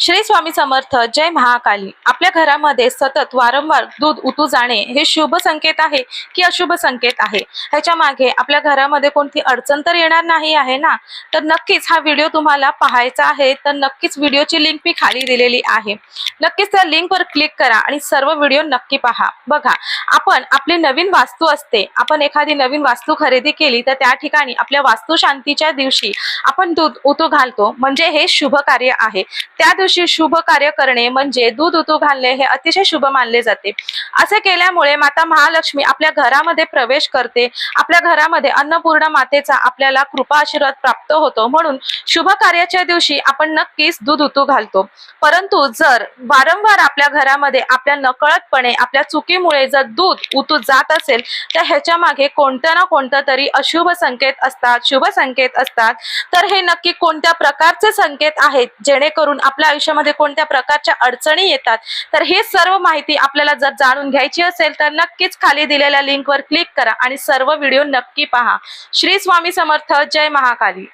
श्री स्वामी समर्थ जय महाकाली. आपल्या घरामध्ये सतत वारंवार दूध उतू जाणे हे शुभ संकेत आहे की अशुभ संकेत आहे? ह्याच्या मागे आपल्या घरामध्ये कोणती अडचण तर येणार नाही आहे ना? तर नक्कीच हा व्हिडिओ तुम्हाला पाहायचा आहे तर नक्कीच व्हिडिओची लिंक मी खाली दिलेली आहे. नक्कीच त्या लिंकवर क्लिक करा आणि सर्व व्हिडिओ नक्की पहा. बघा आपण आपली नवीन वास्तू असते आपण एखादी नवीन वास्तू खरेदी केली तर त्या ठिकाणी आपल्या वास्तू शांतीच्या दिवशी आपण दूध उतू घालतो. म्हणजे हे शुभ कार्य आहे. त्या दिवशी शुभ कार्य करणे म्हणजे दूध उतू घालणे हे अतिशय शुभ मानले जाते. असे केल्यामुळे माता महालक्ष्मी आपल्या घरामध्ये प्रवेश करते. आपल्या घरामध्ये अन्नपूर्ण मातेचा आपल्याला कृपा आशीर्वाद प्राप्त होतो. म्हणून शुभ कार्याच्या दिवशी आपण नक्कीच दूध उतू घालतो. परंतु जर वारंवार आपल्या घरामध्ये आपल्या नकळतपणे आपल्या चुकीमुळे जर दूध उतू जात असेल तर ह्याच्या मागे कोणत्या ना कोणता तरी अशुभ संकेत असतात शुभ संकेत असतात. तर हे नक्की कोणत्या प्रकारचे संकेत आहेत जेणेकरून आपल्या आयुष्यामध्ये कोणत्या प्रकारच्या अडचणी येतात तर हे सर्व माहिती आपल्याला जर जाणून घ्यायची असेल तर नक्कीच खाली दिलेल्या लिंकवर क्लिक करा आणि सर्व व्हिडिओ नक्की पहा. श्री स्वामी समर्थ जय महाकाली.